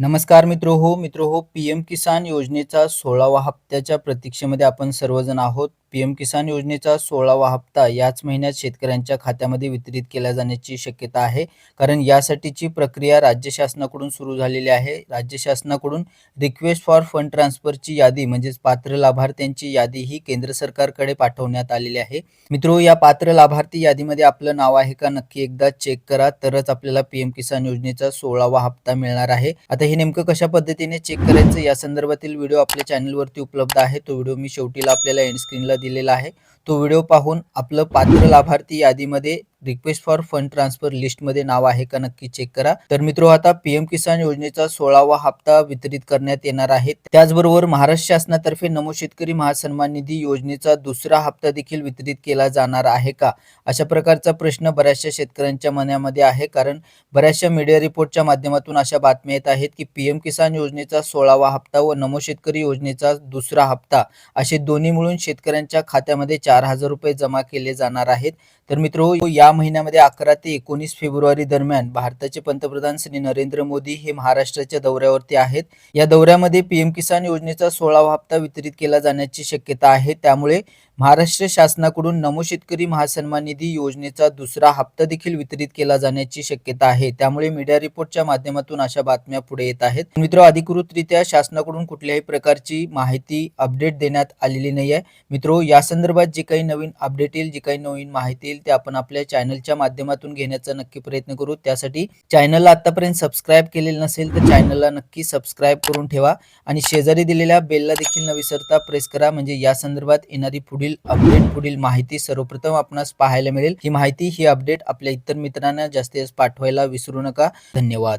नमस्कार मित्र हो मित्र हो पी एम किसान योजनेचा सोळावा हप्त्याच्या प्रतीक्षेमध्ये आपण सर्वजण आहोत. पीएम किसान योजनेचा सोळावा हप्ता याच महिन्यात शेतकऱ्यांच्या खात्यामध्ये वितरित केला जाण्याची शक्यता आहे. कारण यासाठीची प्रक्रिया राज्य शासनाकडून सुरू झालेली आहे. राज्य शासनाकडून रिक्वेस्ट फॉर फंड ट्रान्सफरची यादी म्हणजेच पात्र लाभार्थ्यांची यादी ही केंद्र सरकारकडे पाठवण्यात आलेली आहे. मित्रो या पात्र लाभार्थी यादीमध्ये आपलं नाव आहे का नक्की एकदा चेक करा. तरच आपल्याला पीएम किसान योजनेचा सोळावा हप्ता मिळणार आहे. आता हे नेमकं कशा पद्धतीने चेक करायचं या संदर्भातील व्हिडिओ आपल्या चॅनलवरती उपलब्ध आहे. तो व्हिडिओ मी शेवटीला आपल्याला एंड स्क्रीनला दिलेला आहे. तो व्हिडिओ पाहून आपलं पात्र लाभार्थी यादीमध्ये रिक्वेस्ट फॉर फंड ट्रान्सफर लिस्टमध्ये नाव आहे का नक्की चेक करा. तर मित्रो आता पीएम किसान योजनेचा सोळावा हप्ता वितरित करण्यात येणार आहे. त्याचबरोबर महाराष्ट्र शासनातर्फे नमो शेतकरी महासन्मान निधी योजनेचा दुसरा हप्ता देखील वितरित केला जाणार आहे का? अशा प्रकारचा प्रश्न बऱ्याचशा शेतकऱ्यांच्या मनामध्ये आहे. कारण बऱ्याचशा मीडिया रिपोर्टच्या माध्यमातून अशा बातम्या येत आहेत की पीएम किसान योजनेचा सोळावा हप्ता व नमो शेतकरी योजनेचा दुसरा हप्ता असे दोन्ही मिळून शेतकऱ्यांच्या खात्यामध्ये चार हजार रुपये जमा केले जाणार आहेत. तर मित्रो या या महिन्यामध्ये अकरा ते एकोणीस फेब्रुवारी दरम्यान भारताचे पंतप्रधान श्री नरेंद्र मोदी हे महाराष्ट्राच्या दौऱ्यावरती आहेत. या दौऱ्यामध्ये पीएम किसान योजनेचा सोळावा हप्ता वितरित केला जाण्याची शक्यता आहे. त्यामुळे महाराष्ट्र शासनाकडून नमो शेतकरी महासन्मान निधी योजनेचा दुसरा हप्ता देखील वितरित केला जाण्याची शक्यता आहे. त्यामुळे मीडिया रिपोर्टच्या माध्यमातून अशा बातम्या पुढे येत आहेत. मित्र अधिकृतरित्या शासनाकडून कुठल्याही प्रकारची माहिती अपडेट देण्यात आलेली नाही आहे. मित्रो या संदर्भात जे काही नवीन अपडेट येईल जी काही नवीन माहिती येईल ते आपण आपल्या चॅनलच्या माध्यमातून घेण्याचा नक्की प्रयत्न करू. त्यासाठी चॅनलला आतापर्यंत सबस्क्राईब केलेलं नसेल तर चॅनलला नक्की सबस्क्राईब करून ठेवा. आणि शेजारी दिलेल्या बेलला देखील न विसरता प्रेस करा. म्हणजे या संदर्भात येणारी पुढील पुढील अपडेट पुढील माहिती सर्वप्रथम आपणास पाहायला मिळेल. ही माहिती ही अपडेट आपल्या इतर मित्रांना जास्तीत जास्त पाठवायला विसरू नका. धन्यवाद.